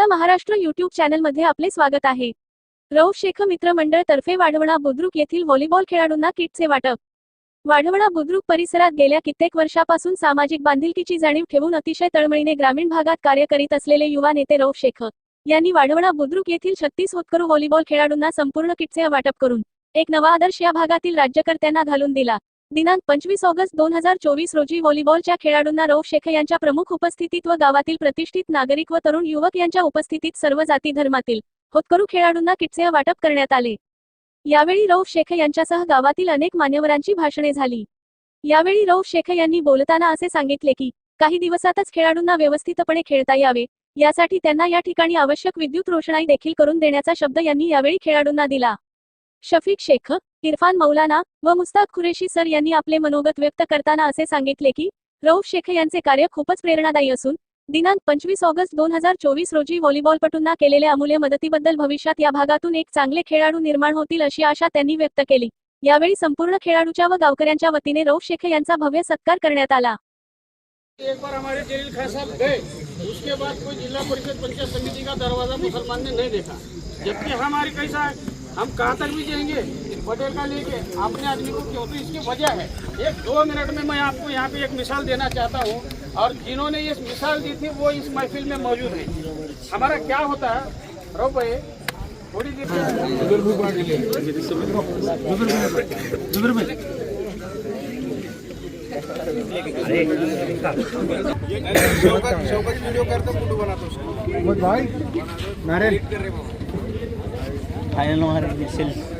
आपला महाराष्ट्र युट्यूब चॅनलमध्ये आपले स्वागत आहे. रौफ शेख मित्र मंडळ तर्फे वाढवणा बुद्रुक येथील व्हॉलीबॉल खेळाडूंना किटचे वाटप. वाढवणा बुद्रुक परिसरात गेल्या कित्येक वर्षापासून सामाजिक बांधिलकीची जाणीव ठेवून अतिशय तळमळीने ग्रामीण भागात कार्य करीत असलेले युवा नेते रौफ शेख यांनी वाढवणा बुद्रुक येथील छत्तीस होतकरू व्हॉलीबॉल खेळाडूंना संपूर्ण किटचे वाटप करून एक नवा आदर्श या भागातील राज्यकर्त्यांना घालून दिला. दिनांक पंचवीस ऑगस्ट दोन हजार चोवीस रोजी व्हॉलीबॉलच्या खेळाडूंना रौफ शेख यांच्या प्रमुख उपस्थितीत व गावातील प्रतिष्ठित नागरिक व तरुण युवक यांच्या उपस्थितीत सर्व जाती धर्मातील होतकरू खेळाडूंना किटचे वाटप करण्यात आले. यावेळी रौफ शेख यांच्यासह गावातील अनेक मान्यवरांची भाषणे झाली. यावेळी रौफ शेख यांनी बोलताना असे सांगितले की काही दिवसातच खेळाडूंना व्यवस्थितपणे खेळता यावे यासाठी त्यांना या ठिकाणी आवश्यक विद्युत रोषणाई देखील करून देण्याचा शब्द यांनी यावेळी खेळाडूंना दिला. शफीक शेख इरफान मौलाना व मुस्ताक खुरेशी सर यांनी आपले मनोगत व्यक्त करताना असे सांगितले की रौफ शेख यांचे कार्य खूपच प्रेरणादायी असून दिनांक पंचवीस ऑगस्ट दोन हजार चोवीस रोजी व्हॉलीबॉलपटूंना केलेल्या अमूल्य मदतीबद्दल भविष्यात या भागातून एक चांगले खेळाडू निर्माण होतील अशी आशा त्यांनी व्यक्त केली. यावेळी संपूर्ण खेळाडूच्या व गावकऱ्यांच्या वतीने रौफ शेख यांचा भव्य सत्कार करण्यात आला. एक बार हमारे जलील खान साहब गए उसके बाद कोई जिला परिषद पंचायत समिति का दरवाजा मुसलमान ने नहीं देखा। जबकि हमारे कैसा है हम कहाँ तक भी जाएंगे? पटेल का लेके अपने आदमी को क्यों? तो इसकी वजह है। एक दो मिनट में मैं आपको यहाँ पे एक मिसाल देना चाहता हूँ। और जिन्होंने ये मिसाल दी थी वो इस महफिल में मौजूद है। हमारा क्या होता है? रो भाई। थोड़ी देर फायनल मार दिसेल फायनल मार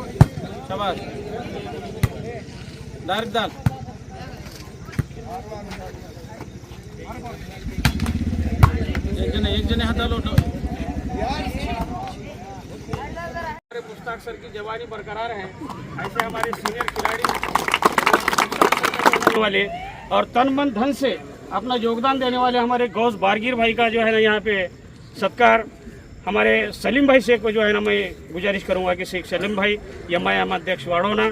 डायरेक्ट डाल एक जने एक जने हमारे सर की जवानी बरकरार है। ऐसे हमारे सीनियर खिलाड़ी। वाले और तन मन धन से अपना योगदान देने वाले हमारे गौस बारगीर भाई का जो है ना यहाँ पे सत्कार। हमारे सलीम भाई से को जो है ना मैं गुजारिश करूंगा कि शेख सलीम भाई एम आई एम अध्यक्ष वाड़ोना